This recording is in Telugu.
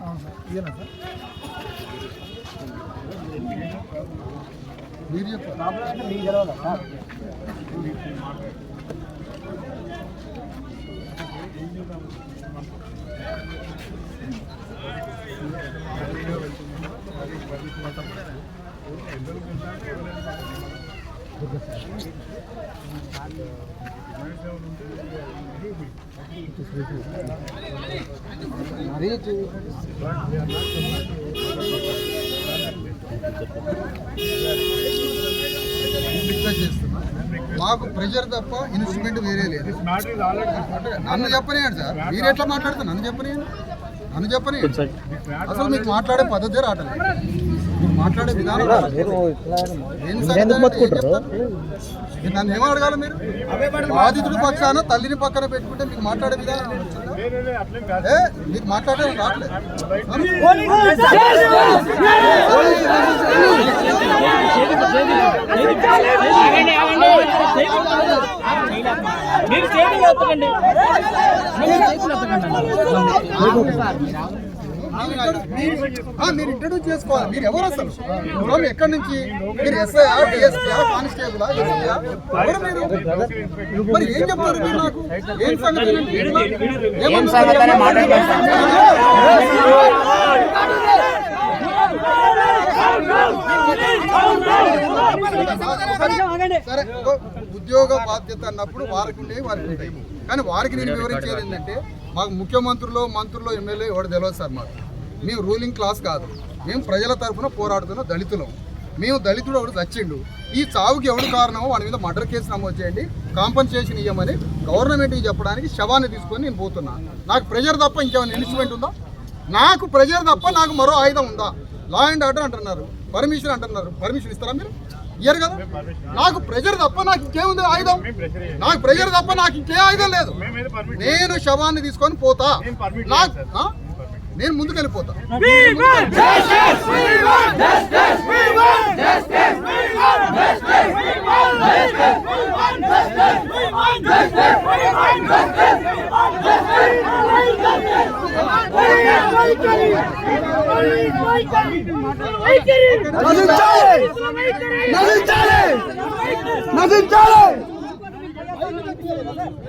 అవును సార్ ఇదేనా సార్? మీరు చెప్పారు మరీ చూ- రిక్వెస్ట్ చేస్తున్నా మాకు ప్రెషర్ తప్ప ఇన్స్ట్రుమెంట్ వేరే లేదు. నన్ను చెప్పనియండి సార్. మీరు ఎట్లా మాట్లాడుతున్నారు నన్ను చెప్పనియండి. నన్ను చెప్పనియండి. అసలు మీకు మాట్లాడే పద్ధతే రావట్లేదు. మాట్లాడే విధానం? మీరు నన్ను ఏం అడగాలి మీరు బాధితుడి పక్షాన తల్లిని పక్కన పెట్టుకుంటే మీకు మాట్లాడే విధానం మీకు మాట్లాడే రావట్లేదు మీరు చేతులు ఎత్తకండి మీరు చేతులు ఎత్తకండి మీరు ఇంట్రడ్యూస్ చేసుకోవాలి మీరు ఎవరు అసలు ఫ్రమ్ ఎక్కడి నుంచి మీరు ఎస్ఐ డిఎస్పీ కానిస్టేబుల్ ఎవరు మీరు మరి ఏం చెప్తారు మీరు నాకు ఏం సంగతి సరే ఉద్యోగ బాధ్యత అన్నప్పుడు వారికి ఉండేవి వారికి ఉంటాయి కానీ వారికి నేను వివరించేది ఏంటంటే మాకు ముఖ్యమంత్రులు మంత్రులు ఎమ్మెల్యే ఎవరు తెలియదు సార్ మాకు మేము రూలింగ్ క్లాస్ కాదు. మేము ప్రజల తరఫున పోరాడుతున్న దళితులం. మేము దళితుడు ఒకటి చచ్చిండు ఈ చావుకి ఎవడు కారణమో వాడి మీద మర్డర్ కేసు నమోదు చేయండి. కాంపన్సేషన్ ఇవ్వమని గవర్నమెంట్కి చెప్పడానికి శవాన్ని తీసుకొని నేను పోతున్నా. నాకు ప్రెజర్ తప్ప ఇంకేమైనా ఇన్స్ట్రుమెంట్ ఉందా? నాకు ప్రెజర్ తప్ప నాకు మరో ఆయుధం ఉందా? లా అండ్ ఆర్డర్ అంటున్నారు. పర్మిషన్ అంటున్నారు. పర్మిషన్ ఇస్తారా మీరు? ఇయ్యరు కదా? నాకు ప్రెజర్ తప్ప నాకు ఇంకేముంది ఆయుధం? నాకు ప్రెజర్ తప్ప నాకు ఇంకే ఆయుధం లేదు. నేను శవాన్ని తీసుకొని పోతా. నాకు? నేను ముందుకు వెళ్ళిపోతా నశించాలి! నశించాలి!